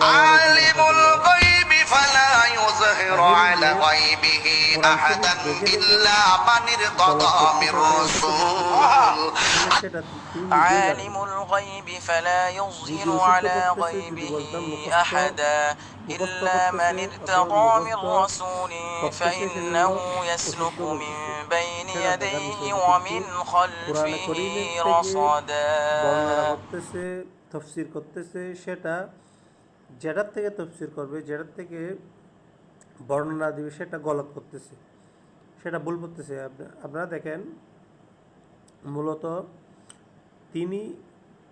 عالم الغيب فلا يظهر على غيبه أحدا إلا من ارتضى من رسول সেটা তুই নিজেই عالم জানিস। الغيب فلا يظهر على غيبه أحدا إلا من ارتضى من رسول فإنه يسلك من بين يديه ومن কোরআনে خلفه করিমের থেকে رصدا বর্ণনা করতেছে তফসির করতেছে সেটা যেটার থেকে তফসির করবে, যেটার থেকে বর্ণনা দিবে, সেটা গলত করতেছে। সেটা ভুল করতেছে। আপনা- আপনারা দেখেন, মূলত তিনি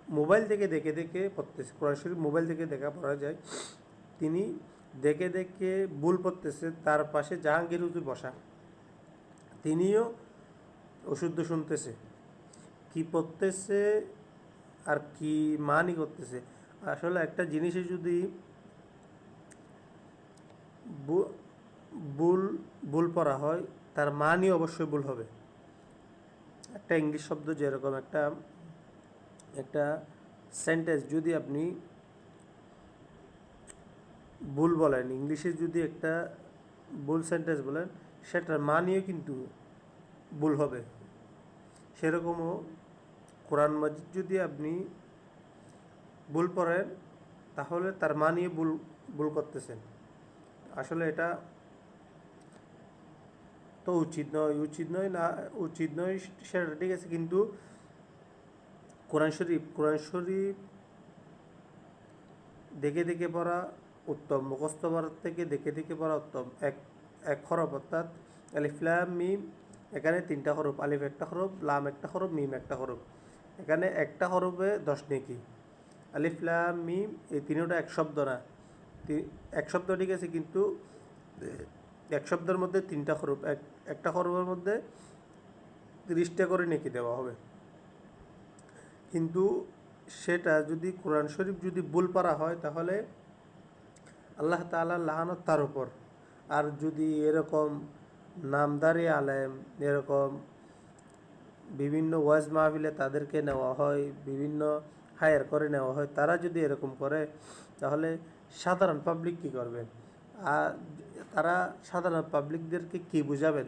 মোবাইল থেকে দেখে দেখে পড়তেছে, কোরআন শরীফ মোবাইল থেকে দেখা পড়া যায়। তিনি দেখে দেখে ভুল পড়তেছে, তার পাশে জাহাঙ্গীর হুজুর বসা। তিনিও অশুদ্ধ শুনতেছে। কি পড়তেছে আর কি মানই করতেছে। আসলে একটা জিনিসে যদি ভুল ভুল পড়া হয়, তার মানই অবশ্যই ভুল হবে। একটা ইংলিশ শব্দ যেরকম একটা একটা সেন্টেন্স যদি আপনি ভুল বলেন, ইংলিশে যদি একটা ভুল সেন্টেন্স বলেন, সেটার মানিও কিন্তু ভুল হবে। সেরকমও কোরআন মাজিদ যদি আপনি ভুল পড়েন, তাহলে তার মানিয়ে ভুল ভুল করতেছেন। আসলে এটা তো উচিত নয় উচিত নয় না, উচিত নয় সেটা ঠিক আছে, কিন্তু কোরআন শরীফ কোরআন শরীফ দেখে দেখে পড়া উত্তম, মুখস্থ পড়ার থেকে দেখে দেখে পড়া উত্তম। এক এক হরফ অর্থাৎ আলিফলাম মিম, এখানে তিনটা হরফ, আলিফ একটা হরফ, লাম একটা হরফ, মিম একটা হরফ। এখানে একটা হরফে দশ নেকি। আলিফলাম মিম এই তিনটা এক শব্দ না। এক শব্দ ঠিক আছে, কিন্তু এক শব্দের মধ্যে তিনটা হরফ, এক, একটা হরফের মধ্যে তিরিশটা করে নেকি দেওয়া হবে। কিন্তু সেটা যদি কোরআন শরীফ যদি ভুল পারা হয়, তাহলে আল্লাহ তাআলা লাহানত তার উপর। আর যদি এরকম নামদারি আলেম, এরকম বিভিন্ন ওয়াজ মাহফিলে তাদেরকে নেওয়া হয়, বিভিন্ন হায়ার করে নেওয়া হয়, তারা যদি এরকম করে, তাহলে সাধারণ পাবলিক কী করবেন আর তারা সাধারণ পাবলিকদেরকে কী বোঝাবেন?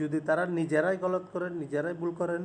যদি তারা নিজেরাই গলত করেন, নিজেরাই ভুল করেন